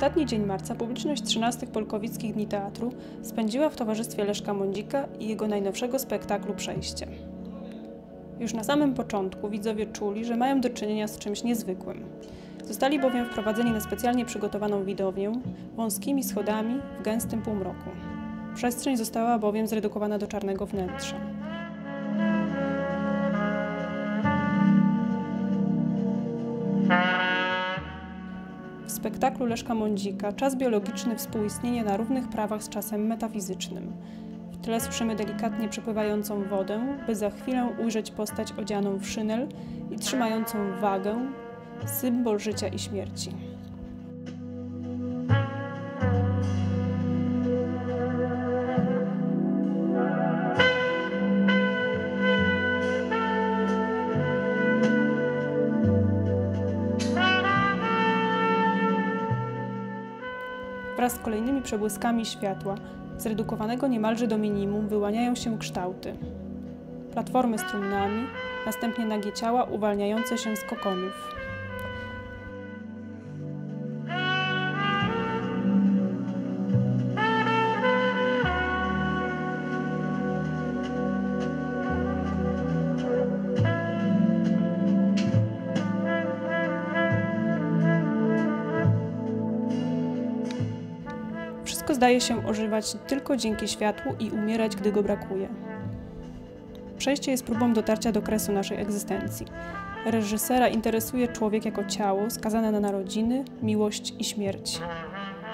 ostatni dzień marca publiczność 13 Polkowickich Dni Teatru spędziła w towarzystwie Leszka Mądzika i jego najnowszego spektaklu Przejście. Już na samym początku widzowie czuli, że mają do czynienia z czymś niezwykłym. Zostali bowiem wprowadzeni na specjalnie przygotowaną widownię wąskimi schodami w gęstym półmroku. Przestrzeń została bowiem zredukowana do czarnego wnętrza. Spektaklu Leszka Mądzika czas biologiczny współistnieje na równych prawach z czasem metafizycznym. W tle słyszymy delikatnie przepływającą wodę, by za chwilę ujrzeć postać odzianą w szynel i trzymającą wagę, symbol życia i śmierci. Wraz z kolejnymi przebłyskami światła, zredukowanego niemalże do minimum, wyłaniają się kształty. Platformy z trumnami, następnie nagie ciała uwalniające się z kokonów. Zdaje się ożywać tylko dzięki światłu i umierać, gdy go brakuje. Przejście jest próbą dotarcia do kresu naszej egzystencji. Reżysera interesuje człowiek jako ciało skazane na narodziny, miłość i śmierć.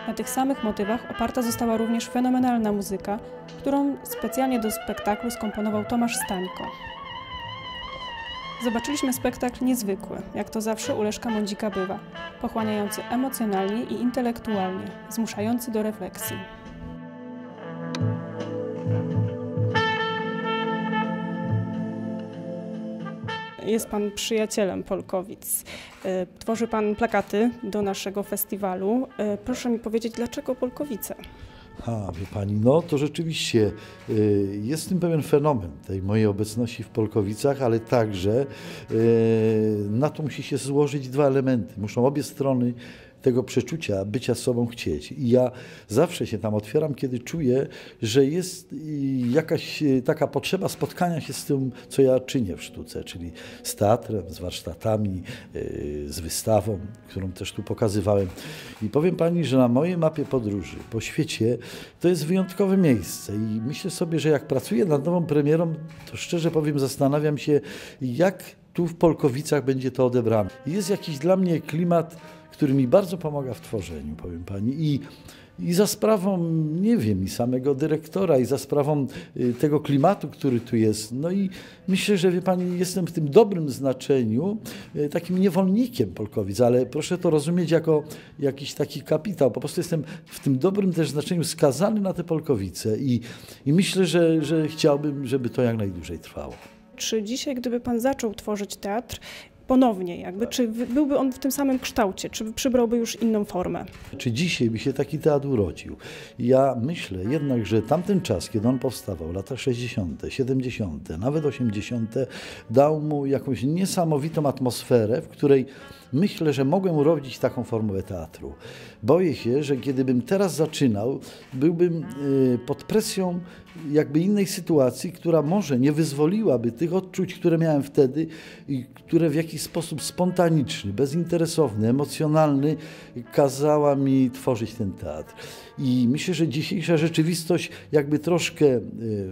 Na tych samych motywach oparta została również fenomenalna muzyka, którą specjalnie do spektaklu skomponował Tomasz Stańko. Zobaczyliśmy spektakl niezwykły, jak to zawsze u Leszka Mądzika bywa, pochłaniający emocjonalnie i intelektualnie, zmuszający do refleksji. Jest Pan przyjacielem Polkowic. E, Tworzy Pan plakaty do naszego festiwalu. E, Proszę mi powiedzieć, dlaczego Polkowice? A, wie pani, no to rzeczywiście y, jest w tym pewien fenomen tej mojej obecności w Polkowicach, ale także y, na to musi się złożyć dwa elementy. Muszą obie strony tego przeczucia bycia sobą chcieć. I ja zawsze się tam otwieram, kiedy czuję, że jest jakaś y, taka potrzeba spotkania się z tym, co ja czynię w sztuce, czyli z teatrem, z warsztatami, y, z wystawą, którą też tu pokazywałem. I powiem pani, że na mojej mapie podróży po świecie to jest wyjątkowe miejsce i myślę sobie, że jak pracuję nad nową premierą, to szczerze powiem, zastanawiam się, jak tu w Polkowicach będzie to odebrane. Jest jakiś dla mnie klimat, który mi bardzo pomaga w tworzeniu, powiem pani. I, i za sprawą, nie wiem, i samego dyrektora, i za sprawą y, tego klimatu, który tu jest. No i myślę, że wie pani, jestem w tym dobrym znaczeniu y, takim niewolnikiem Polkowic, ale proszę to rozumieć jako jakiś taki kapitał. Po prostu jestem w tym dobrym też znaczeniu skazany na te Polkowice i, i myślę, że, że chciałbym, żeby to jak najdłużej trwało. Czy dzisiaj, gdyby Pan zaczął tworzyć teatr ponownie, jakby, czy byłby on w tym samym kształcie, czy przybrałby już inną formę? Czy dzisiaj by się taki teatr urodził? Ja myślę jednak, że tamten czas, kiedy on powstawał, lata 60., 70., nawet 80., dał mu jakąś niesamowitą atmosferę, w której myślę, że mogłem urodzić taką formułę teatru. Boję się, że kiedybym teraz zaczynał, byłbym y, pod presją jakby innej sytuacji, która może nie wyzwoliłaby tych odczuć, które miałem wtedy i które w jakiś sposób spontaniczny, bezinteresowny, emocjonalny kazała mi tworzyć ten teatr. I myślę, że dzisiejsza rzeczywistość jakby troszkę y,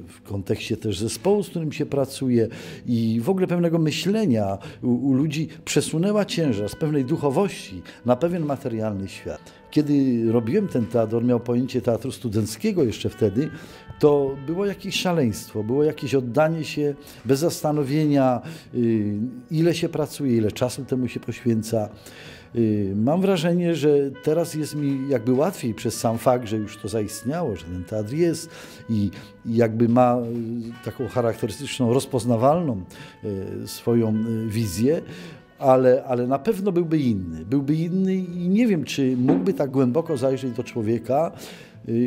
w kontekście też zespołu, z którym się pracuje i w ogóle pewnego myślenia u, u ludzi przesunęła ciężar z pewnej duchowości na pewien materialny świat. Kiedy robiłem ten teatr, miał pojęcie teatru studenckiego jeszcze wtedy, to było jakieś szaleństwo, było jakieś oddanie się bez zastanowienia, y, ile się pracuje, ile czasu temu się poświęca. Y, Mam wrażenie, że teraz jest mi jakby łatwiej przez sam fakt, że już to zaistniało, że ten teatr jest i jakby ma y, taką charakterystyczną, rozpoznawalną y, swoją wizję, ale, ale na pewno byłby inny. Byłby inny i nie wiem, czy mógłby tak głęboko zajrzeć do człowieka,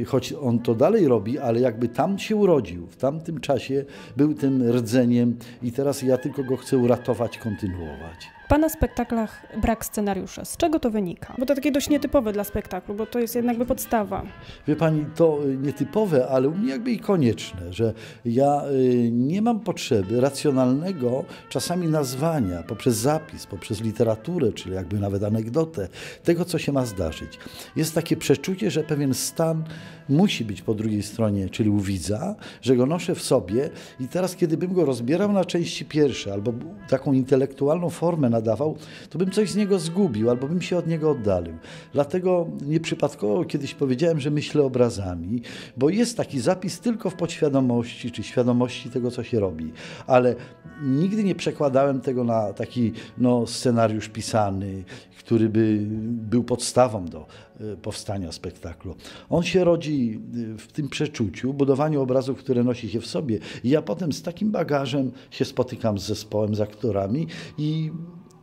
choć on to dalej robi, ale jakby tam się urodził, w tamtym czasie był tym rdzeniem i teraz ja tylko go chcę uratować, kontynuować. W Pana spektaklach brak scenariusza. Z czego to wynika? Bo to takie dość nietypowe dla spektaklu, bo to jest jakby podstawa. Wie pani, to y, nietypowe, ale u mnie jakby i konieczne, że ja y, nie mam potrzeby racjonalnego czasami nazwania poprzez zapis, poprzez literaturę, czyli jakby nawet anegdotę, tego, co się ma zdarzyć. Jest takie przeczucie, że pewien stan musi być po drugiej stronie, czyli u widza, że go noszę w sobie i teraz, kiedy bym go rozbierał na części pierwsze albo taką intelektualną formę nadawał, to bym coś z niego zgubił albo bym się od niego oddalił. Dlatego nieprzypadkowo kiedyś powiedziałem, że myślę obrazami, bo jest taki zapis tylko w podświadomości czy świadomości tego, co się robi, ale nigdy nie przekładałem tego na taki no, scenariusz pisany, który by był podstawą do e, powstania spektaklu. On się rodzi e, w tym przeczuciu, budowaniu obrazów, które nosi się w sobie. I ja potem z takim bagażem się spotykam z zespołem, z aktorami i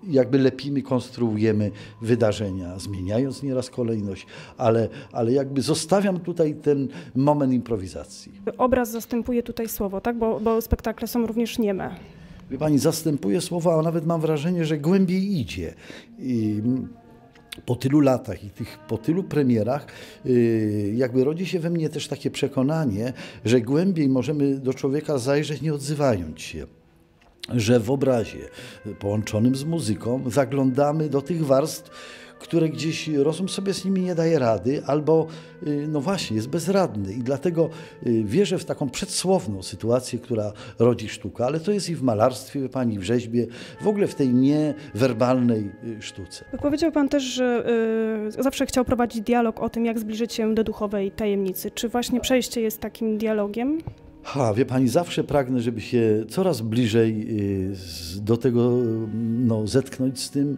jakby lepimy, konstruujemy wydarzenia, zmieniając nieraz kolejność, ale, ale jakby zostawiam tutaj ten moment improwizacji. Obraz zastępuje tutaj słowo, tak? Bo, bo spektakle są również nieme. Wie pani, zastępuje słowa, a nawet mam wrażenie, że głębiej idzie. I po tylu latach i tych, po tylu premierach, yy, jakby rodzi się we mnie też takie przekonanie, że głębiej możemy do człowieka zajrzeć, nie odzywając się że w obrazie połączonym z muzyką zaglądamy do tych warstw, które gdzieś rozum sobie z nimi nie daje rady, albo y, no właśnie jest bezradny. I dlatego y, wierzę w taką przedsłowną sytuację, która rodzi sztuka, ale to jest i w malarstwie, wie pani, w rzeźbie, w ogóle w tej niewerbalnej y, sztuce. Powiedział pan też, że y, zawsze chciał prowadzić dialog o tym, jak zbliżyć się do duchowej tajemnicy. Czy właśnie przejście jest takim dialogiem? Ha, wie pani, zawsze pragnę, żeby się coraz bliżej do tego no, zetknąć z tym,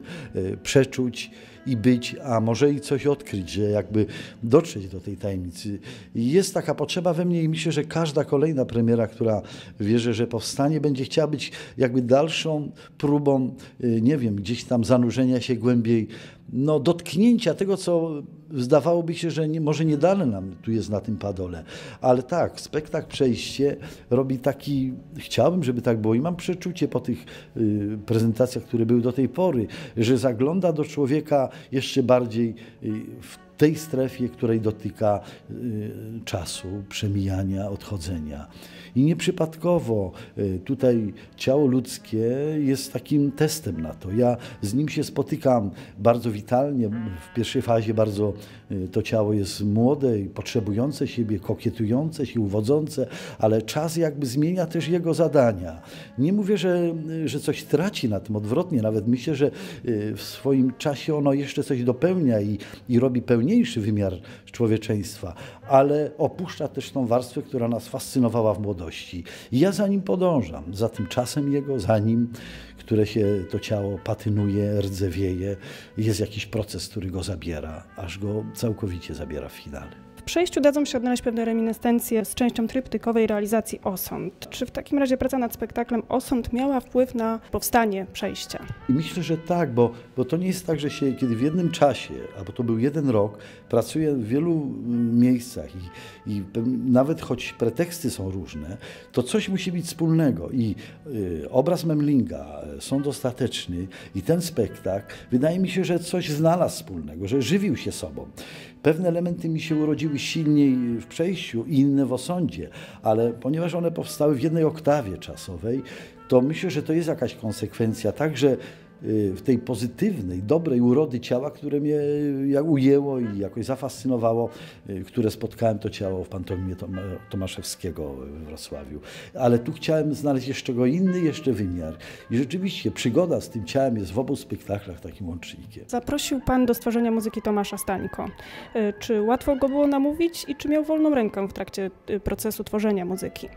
przeczuć i być, a może i coś odkryć, że jakby dotrzeć do tej tajemnicy. Jest taka potrzeba we mnie i myślę, że każda kolejna premiera, która wierzę, że powstanie, będzie chciała być jakby dalszą próbą, y, nie wiem, gdzieś tam zanurzenia się głębiej, no dotknięcia tego, co zdawałoby się, że nie, może nie dane nam tu jest na tym padole. Ale tak, spektakl Przejście robi taki, chciałbym, żeby tak było i mam przeczucie po tych y, prezentacjach, które były do tej pory, że zagląda do człowieka jeszcze bardziej y, w tej strefie, której dotyka y, czasu, przemijania, odchodzenia. I nieprzypadkowo y, tutaj ciało ludzkie jest takim testem na to. Ja z nim się spotykam bardzo witalnie. W pierwszej fazie bardzo y, to ciało jest młode i potrzebujące siebie, kokietujące się, uwodzące, ale czas jakby zmienia też jego zadania. Nie mówię, że, że coś traci na tym, odwrotnie, nawet myślę, że w swoim czasie ono jeszcze coś dopełnia i, i robi pełnię najpełniejszy wymiar człowieczeństwa, ale opuszcza też tą warstwę, która nas fascynowała w młodości. I ja za nim podążam, za tym czasem jego, za nim, które się to ciało patynuje, rdzewieje. Jest jakiś proces, który go zabiera, aż go całkowicie zabiera w finale przejściu dadzą się odnaleźć pewne reminiscencje z częścią tryptykowej realizacji Osąd. Czy w takim razie praca nad spektaklem Osąd miała wpływ na powstanie przejścia? I myślę, że tak, bo, bo to nie jest tak, że się kiedy w jednym czasie, albo to był jeden rok, pracuje w wielu mm, miejscach i, i nawet choć preteksty są różne, to coś musi być wspólnego i y, obraz Memlinga, y, sąd ostateczny i ten spektakl, wydaje mi się, że coś znalazł wspólnego, że żywił się sobą. Pewne elementy mi się urodziły silniej w przejściu, inne w osądzie, ale ponieważ one powstały w jednej oktawie czasowej, to myślę, że to jest jakaś konsekwencja także w tej pozytywnej, dobrej urody ciała, które mnie ujęło i jakoś zafascynowało, y, które spotkałem to ciało w pantomimie Tomaszewskiego w Wrocławiu. Ale tu chciałem znaleźć jeszcze go inny, jeszcze wymiar. I rzeczywiście przygoda z tym ciałem jest w obu spektaklach takim łącznikiem. Zaprosił Pan do stworzenia muzyki Tomasza Stańko. Y, czy łatwo go było namówić i czy miał wolną rękę w trakcie procesu tworzenia muzyki?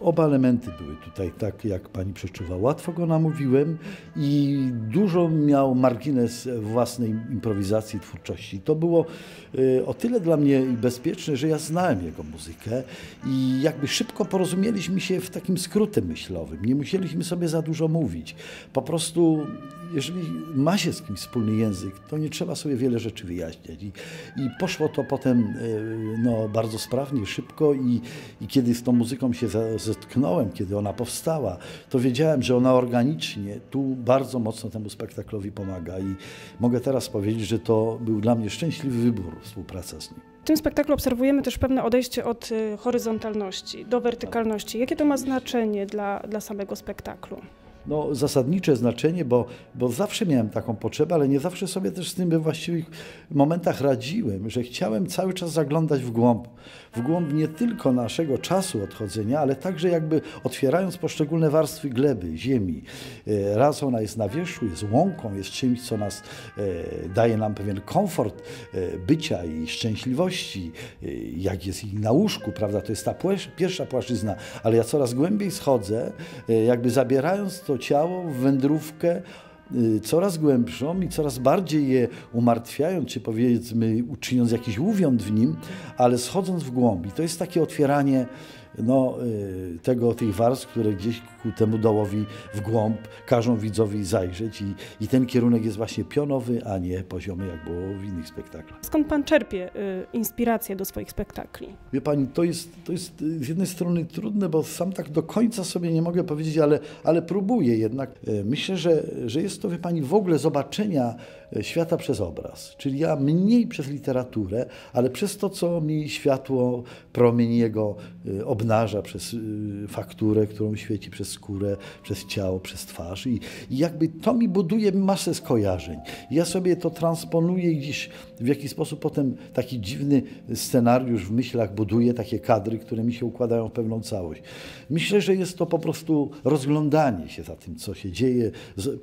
Oba elementy były tutaj tak, jak pani przeczuwa. Łatwo go namówiłem i dużo miał margines własnej improwizacji, twórczości. To było y, o tyle dla mnie bezpieczne, że ja znałem jego muzykę i jakby szybko porozumieliśmy się w takim skrótem myślowym. Nie musieliśmy sobie za dużo mówić. Po prostu jeżeli ma się z kimś wspólny język, to nie trzeba sobie wiele rzeczy wyjaśniać. I, i poszło to potem y, no, bardzo sprawnie, szybko i, i kiedy z tą muzyką się zetknąłem, kiedy ona powstała, to wiedziałem, że ona organicznie tu bardzo mocno temu spektaklowi pomaga i mogę teraz powiedzieć, że to był dla mnie szczęśliwy wybór współpraca z nim. W tym spektaklu obserwujemy też pewne odejście od y, horyzontalności do wertykalności. Jakie to ma znaczenie dla, dla samego spektaklu? No, zasadnicze znaczenie, bo, bo zawsze miałem taką potrzebę, ale nie zawsze sobie też z tym we właściwych momentach radziłem, że chciałem cały czas zaglądać w głąb, w głąb nie tylko naszego czasu odchodzenia, ale także jakby otwierając poszczególne warstwy gleby, ziemi. E, raz ona jest na wierzchu, jest łąką, jest czymś, co nas e, daje nam pewien komfort e, bycia i szczęśliwości, jak jest i na łóżku, prawda, to jest ta pierwsza płaszczyzna, ale ja coraz głębiej schodzę, jakby zabierając to ciało w wędrówkę y, coraz głębszą i coraz bardziej je umartwiając, czy powiedzmy uczyniąc jakiś łuwiąt w nim, ale schodząc w głąb. I to jest takie otwieranie no, y, tego, tych warstw, które gdzieś ku temu dołowi w głąb każą widzowi zajrzeć i, i ten kierunek jest właśnie pionowy, a nie poziomy, jak było w innych spektaklach. Skąd pan czerpie y, inspirację do swoich spektakli? Wie pani, to jest, to jest y, z jednej strony trudne, bo sam tak do końca sobie nie mogę powiedzieć, ale, ale próbuję jednak. Myślę, że, że jest to, wie pani, w ogóle zobaczenia świata przez obraz. Czyli ja mniej przez literaturę, ale przez to, co mi światło, promień jego obnaża, przez fakturę, którą świeci przez skórę, przez ciało, przez twarz i, jakby to mi buduje masę skojarzeń. Ja sobie to transponuję gdzieś w jakiś sposób potem taki dziwny scenariusz w myślach buduję, takie kadry, które mi się układają w pewną całość. Myślę, że jest to po prostu rozglądanie się za tym, co się dzieje,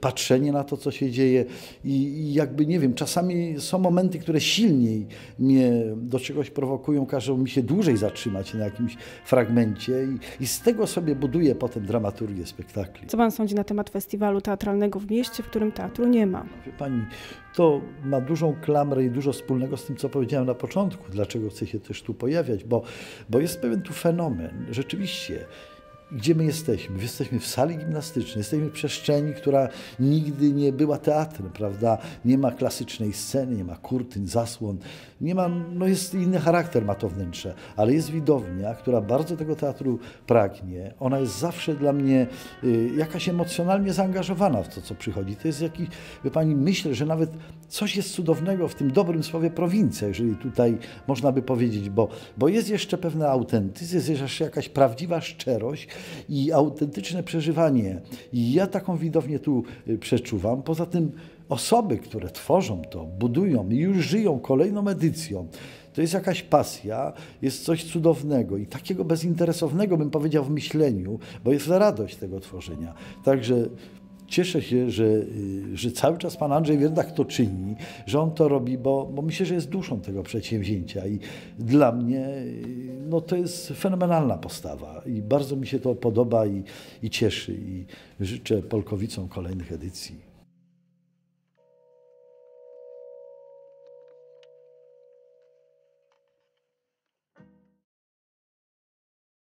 patrzenie na to, co się dzieje i, i jakby, nie wiem, czasami są momenty, które silniej mnie do czegoś prowokują, każą mi się dłużej zatrzymać na jakimś fragmencie i, i z tego sobie buduję potem dramaturgię spektakli. Co pan sądzi na temat festiwalu teatralnego w mieście, w którym teatru nie ma? Wie pani, to ma dużą klamrę i dużo wspólnego z tym, co powiedziałem na początku, dlaczego chcę się też tu pojawiać, bo, bo jest pewien tu fenomen. Rzeczywiście gdzie my jesteśmy? Jesteśmy w sali gimnastycznej, jesteśmy w przestrzeni, która nigdy nie była teatrem, prawda? Nie ma klasycznej sceny, nie ma kurtyn, zasłon, nie ma, no jest inny charakter ma to wnętrze, ale jest widownia, która bardzo tego teatru pragnie. Ona jest zawsze dla mnie y, jakaś emocjonalnie zaangażowana w to, co przychodzi. To jest jakiś, wie Pani, myślę, że nawet coś jest cudownego w tym dobrym słowie prowincja, jeżeli tutaj można by powiedzieć, bo, bo jest jeszcze pewna autentyzm, jest jeszcze jakaś prawdziwa szczerość, i autentyczne przeżywanie. I ja taką widownię tu y, przeczuwam. Poza tym osoby, które tworzą to, budują i już żyją kolejną edycją, to jest jakaś pasja, jest coś cudownego i takiego bezinteresownego, bym powiedział, w myśleniu, bo jest radość tego tworzenia. Także cieszę się, że, że cały czas pan Andrzej Wierdak to czyni, że on to robi, bo, bo myślę, że jest duszą tego przedsięwzięcia i dla mnie no, to jest fenomenalna postawa i bardzo mi się to podoba i, i cieszy i życzę Polkowicom kolejnych edycji.